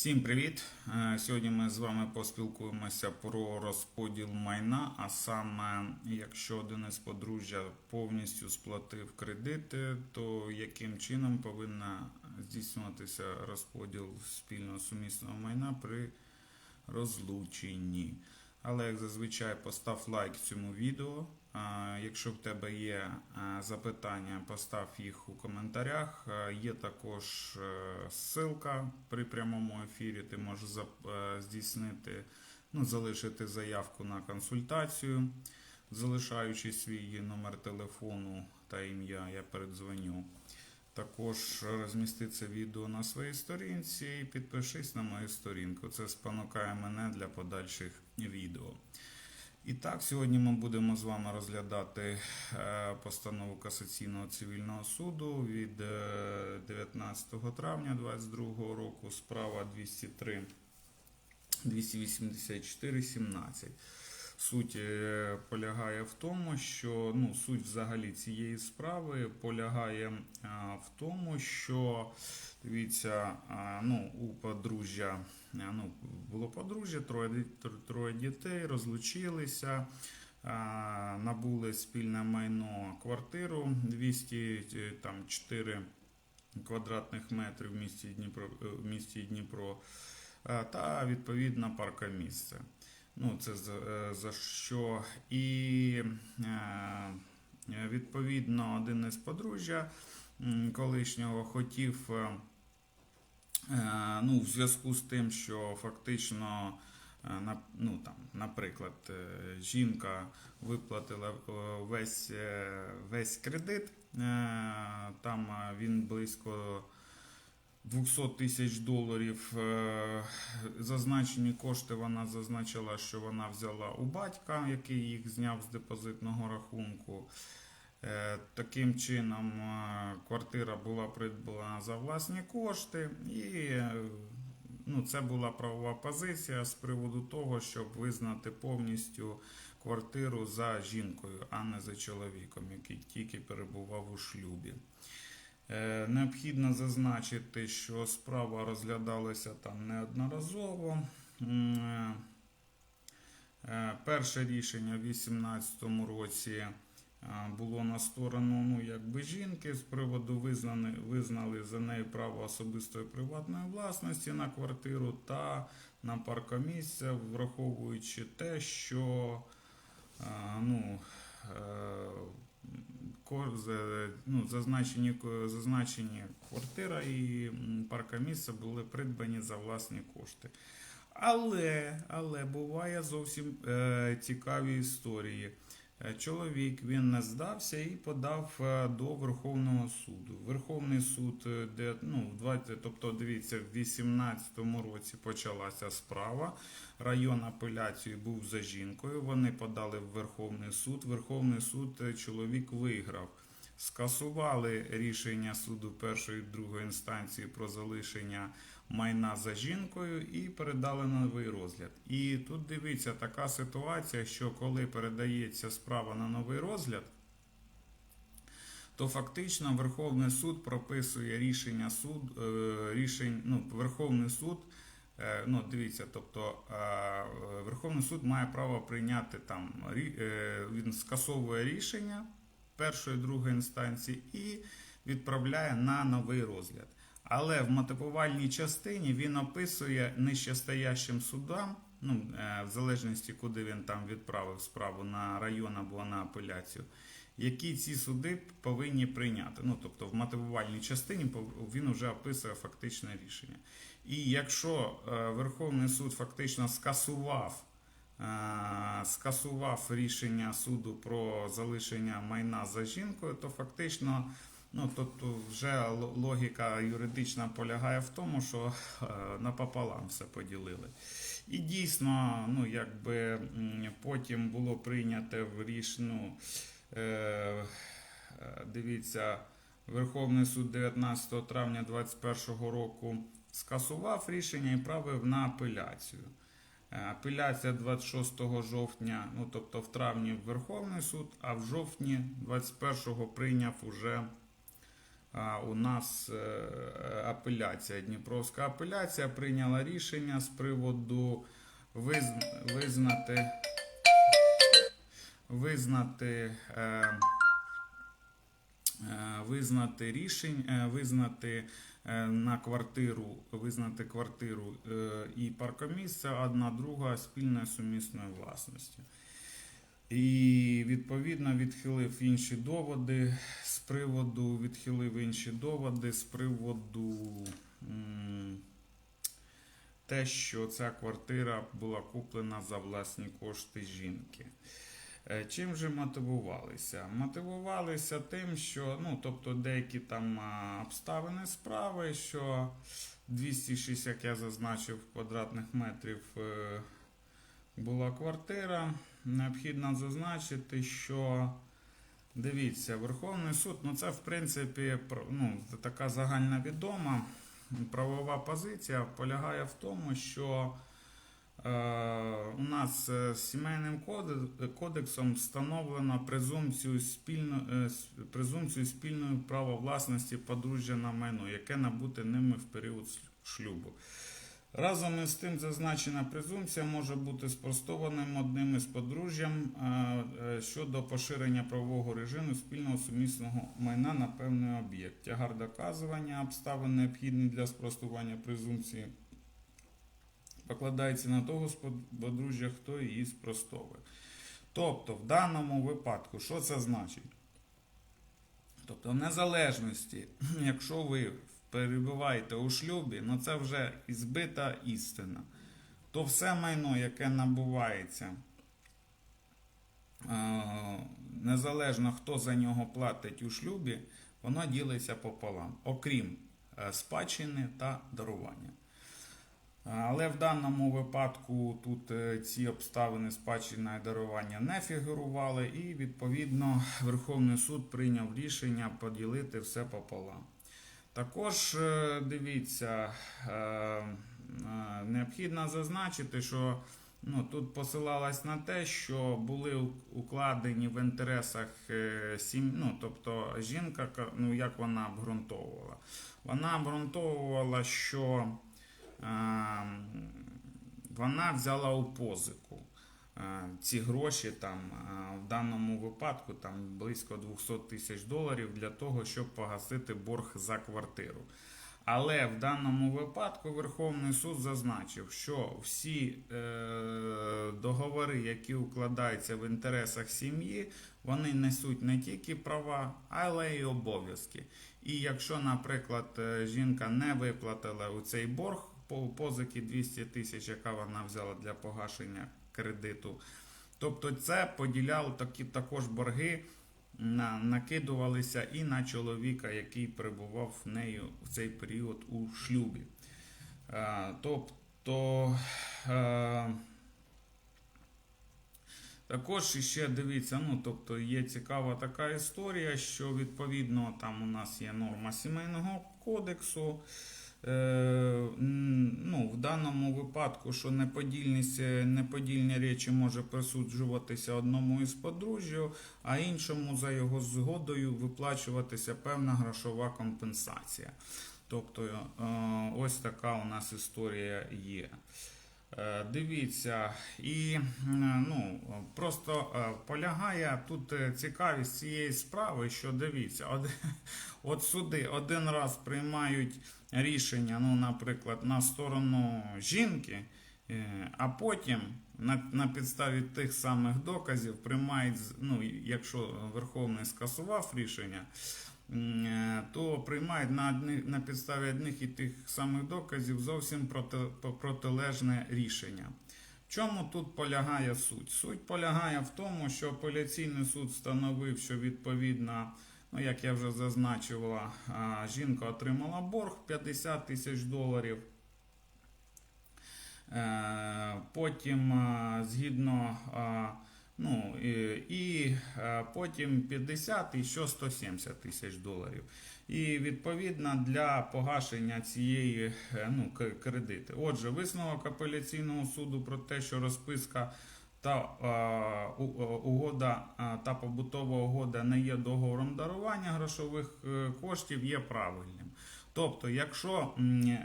Всім привіт! Е, Сьогодні ми з вами поспілкуємося про розподіл майна, а саме, якщо один із подружжя повністю сплатив кредити, то яким чином повинна здійснюватися розподіл спільного сумісного майна при розлученні. Але як зазвичай постав лайк цьому відео. Якщо в тебе є запитання, постав їх у коментарях. Є також е, ссылка при прямому ефірі. Ти можеш е, здійснити, ну, залишити заявку на консультацію, залишаючи свій номер телефону та ім'я, я передзвоню. Також розмісти це відео на своїй сторінці і підпишись на мою сторінку. Це спонукає мене для подальших відео. І так, сьогодні ми будемо з вами розглядати е, постанову касаційного цивільного суду від е, 19 травня 2022 року, справа 203 284 17. Суть е, полягає в тому, що ну, суть взагалі цієї справи полягає в тому, що дивіться, ну, у подружжя ну, було подружжя, троє, троє дітей, розлучилися, набули спільне майно квартиру 204 квадратних метрів в місті Дніпро, е, в місті Дніпро та відповідно паркомісце. Ну, це за, е, що. І е, відповідно один із подружжя колишнього хотів, е, е, ну, в зв'язку з тим, що фактично, е, ну, там, наприклад, е, жінка виплатила е, весь, е, весь кредит, е, там е, він близько. 200 тисяч доларів. Е, Зазначені кошти вона зазначила, що вона взяла у батька, який їх зняв з депозитного рахунку. Е, Таким чином, е, квартира була придбана за власні кошти, і е, ну, це була правова позиція з приводу того, щоб визнати повністю квартиру за жінкою, а не за чоловіком, який тільки перебував у шлюбі. Необхідно зазначити, що справа розглядалася там неодноразово. Перше рішення в 2018 році було на сторону ну, якби жінки з приводу визнани, визнали за нею право особистої приватної власності на квартиру та на паркомісце, враховуючи те, що ну, е, ну, зазначені, зазначені квартира і паркомісце були придбані за власні кошти. Але, але буває зовсім е, цікаві історії. Е, Чоловік він не здався і подав е, до Верховного суду. Верховний суд, е, де ну, 20, тобто дивіться, в 18-му році почалася справа. Район апеляції був за жінкою. Вони подали в Верховний суд. Верховний суд чоловік виграв. Скасували рішення суду першої і другої інстанції про залишення майна за жінкою і передали на новий розгляд. І тут дивіться така ситуація, що коли передається справа на новий розгляд, то фактично Верховний суд прописує рішення суд, е, рішень, ну, Верховний суд. е, Ну, дивіться, тобто е, Верховний суд має право прийняти там він скасовує рішення першої другої інстанції і відправляє на новий розгляд. Але в мотивувальній частині він описує нижчестоящим судам, ну, е, в залежності, куди він там відправив справу на район або на апеляцію, які ці суди повинні прийняти. Ну, тобто в мотивувальній частині він вже описує фактичне рішення. І якщо е, Верховний суд фактично скасував е, скасував рішення суду про залишення майна за жінкою, то фактично ну, тут вже логіка юридична полягає в тому, що е, напополам все поділили. І дійсно, ну, якби потім було прийнято в ріш, ну, е, е, дивіться, Верховний суд 19 травня 2021 року скасував рішення і правив на апеляцію. Е, Апеляція 26 жовтня, ну тобто в травні в Верховний суд, а в жовтні 21-го прийняв уже у нас е, апеляція. Дніпровська апеляція прийняла рішення з приводу визнати, визнати, е, е, визнати рішень, визнати на квартиру, визнати квартиру і паркомісце одна друга спільної сумісної власності. І відповідно відхилив інші доводи з приводу, відхилив інші доводи з приводу те, що ця квартира була куплена за власні кошти жінки. Е, Чим же мотивувалися? Мотивувалися тим, що ну, тобто деякі там обставини справи, що 206, як я зазначив, квадратних метрів е, була квартира. Необхідно зазначити, що дивіться, Верховний суд, ну це в принципі ну, така загальна відома правова позиція полягає в тому, що е, у нас е, сімейним коде- кодексом встановлено презумпцію, спільно, е, презумпцію спільної права власності подружжя на майно, яке набуте ними в період шлюбу. Разом із тим, зазначена презумпція може бути спростованим одним із подружжям е, щодо поширення правового режиму спільного сумісного майна на певний об'єкт. Тягар доказування обставин необхідні для спростування презумпції покладається на того з подружжя, хто її спростовує. Тобто, в даному випадку, що це значить? Тобто, в незалежності, якщо ви перебуваєте у шлюбі, ну це вже ізбита істина, то все майно, яке набувається, е, незалежно хто за нього платить у шлюбі, воно ділиться пополам, окрім е, спадщини та дарування. Але в даному випадку тут е, ці обставини спадщина і дарування не фігурували, і відповідно Верховний суд прийняв рішення поділити все пополам. Також е, дивіться, е, е, необхідно зазначити, що ну, тут посилалось на те, що були укладені в інтересах е, сім, ну, тобто жінка, ну як вона обґрунтовувала? Вона обґрунтовувала, що е, вона взяла у позику. Е, Ці гроші там е, в даному випадку там близько 200 тисяч доларів для того, щоб погасити борг за квартиру. Але в даному випадку Верховний суд зазначив, що всі е, договори, які укладаються в інтересах сім'ї, вони несуть не тільки права, але й обов'язки. І якщо, наприклад, е, жінка не виплатила у цей борг по позики 200 тисяч, яка вона взяла для погашення кредиту, тобто це поділяло такі також борги. На, накидувалися і на чоловіка, який перебував в нею в цей період у шлюбі. Е, тобто е, також ще дивіться, ну тобто є цікава така історія, що відповідно там у нас є норма сімейного кодексу. Е, ну, в даному випадку, що неподільність, е, неподільні речі може присуджуватися одному із подружжя, а іншому за його згодою виплачуватися певна грошова компенсація. Тобто, е, ось така у нас історія є. Е, Дивіться, і ну, просто е, полягає тут е, цікавість цієї справи, що дивіться, от, от суди один раз приймають рішення, ну, наприклад, на сторону жінки, а потім на, на підставі тих самих доказів приймають, ну, якщо Верховний скасував рішення, то приймають на, одни, на підставі одних і тих самих доказів зовсім проти, протилежне рішення. В чому тут полягає суть? Суть полягає в тому, що апеляційний суд встановив, що відповідно, ну як я вже зазначила, жінка отримала борг 50 тисяч доларів. Е, Потім, згідно, ну, і, е, потім 50 і що 170 тисяч доларів. І відповідно для погашення цієї е, ну, кредити. Отже, висновок апеляційного суду про те, що розписка та е, е, угода та побутова угода не є договором дарування грошових коштів, є правильним. Тобто, якщо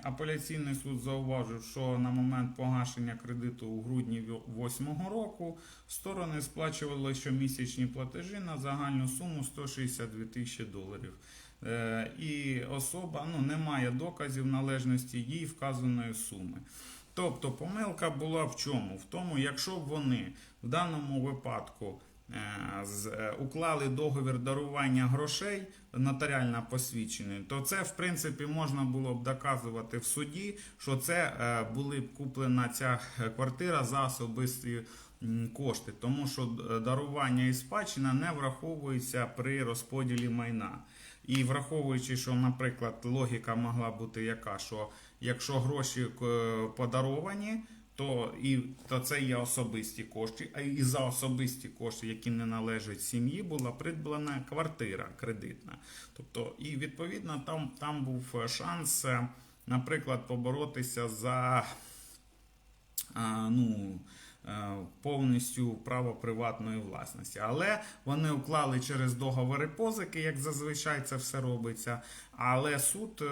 апеляційний суд зауважив, що на момент погашення кредиту у грудні 2008 року сторони сплачували щомісячні платежі на загальну суму 162 тисячі доларів. Е, І особа ну, не має доказів належності їй вказаної суми. Тобто помилка була в чому? В тому, якщо вони в даному випадку уклали договір дарування грошей нотаріально посвідчений, то це в принципі можна було б доказувати в суді, що це е, були б куплена ця е, квартира за особисті кошти, тому що е, дарування і спадщина не враховується при розподілі майна. І враховуючи, що, наприклад, логіка могла бути яка, що якщо гроші е, подаровані, то і то це є особисті кошти, а і за особисті кошти, які не належать сім'ї, була придбана квартира кредитна. Тобто, і відповідно там, там був шанс, е, наприклад, поборотися за а, ну, повністю право приватної власності. Але вони уклали через договори позики, як зазвичай це все робиться. Але суд е,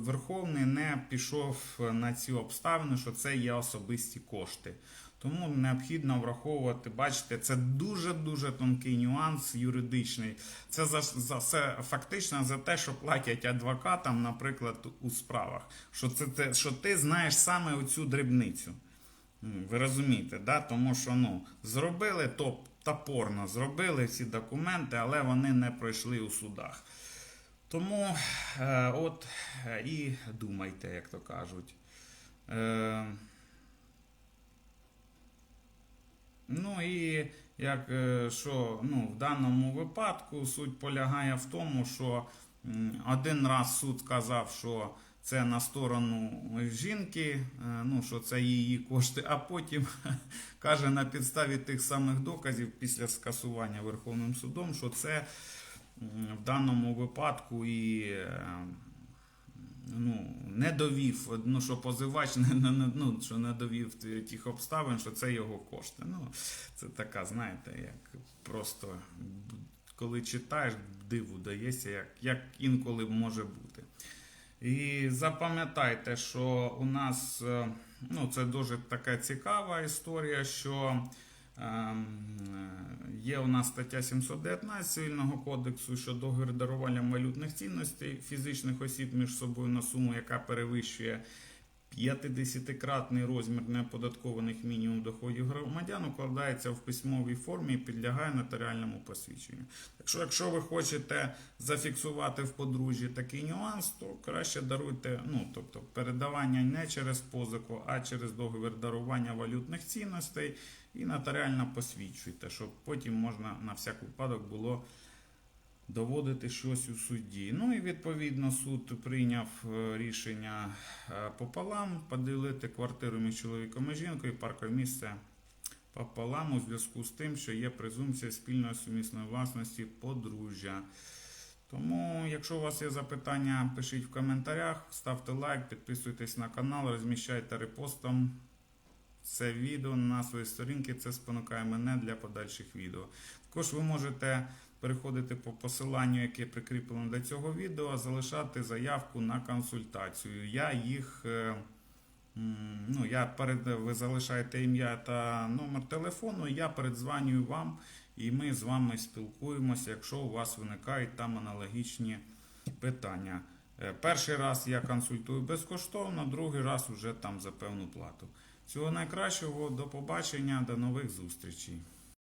Верховний не пішов на ці обставини, що це є особисті кошти. Тому необхідно враховувати, бачите, це дуже дуже тонкий нюанс юридичний. Це за, за це фактично за те, що платять адвокатам, наприклад, у справах. Що це що ти знаєш саме оцю дрібницю. Ви розумієте, да? тому що ну, зробили то топорно, зробили всі документи, але вони не пройшли у судах. Тому е, от і думайте, як то кажуть. Е, ну і як е, що ну, в даному випадку суть полягає в тому, що один раз суд сказав, що це на сторону жінки, е, ну що це її кошти, а потім каже на підставі тих самих доказів після скасування Верховним судом, що це в даному випадку і е, ну, не довів, ну, що позивач не, не, не- ну, що не довів тих обставин, що це його кошти. Ну, це така, знаєте, як просто коли читаєш, диву дається, як, як інколи може бути. І запам'ятайте, що у нас е, ну, це дуже така цікава історія, що ем, е, є у нас стаття 719 Цивільного кодексу, що договір дарування валютних цінностей фізичних осіб між собою на суму, яка перевищує 50-кратний розмір неоподаткованих мінімум доходів громадян укладається в письмовій формі і підлягає нотаріальному посвідченню. Так що, якщо ви хочете зафіксувати в подружжі такий нюанс, то краще даруйте, ну тобто передавання не через позику, а через договір дарування валютних цінностей і нотаріально посвідчуйте, щоб потім можна на всяк випадок було доводити щось у суді. Ну і відповідно суд прийняв е, рішення е, пополам поділити квартиру між чоловіком і жінкою, паркове місце пополам у зв'язку з тим, що є презумпція спільної сумісної власності подружжя. Тому, якщо у вас є запитання, пишіть в коментарях, ставте лайк, підписуйтесь на канал, розміщайте репостом це відео на своїй сторінці. Це спонукає мене для подальших відео. Також ви можете переходити по посиланню, яке прикріплено до цього відео, залишати заявку на консультацію. Я їх. е, Ну, я перед, ви залишаєте ім'я та номер телефону, я передзвонюю вам і ми з вами спілкуємося, якщо у вас виникають там аналогічні питання. Е, Перший раз я консультую безкоштовно, другий раз уже там за певну плату. Всього найкращого, до побачення, до нових зустрічей.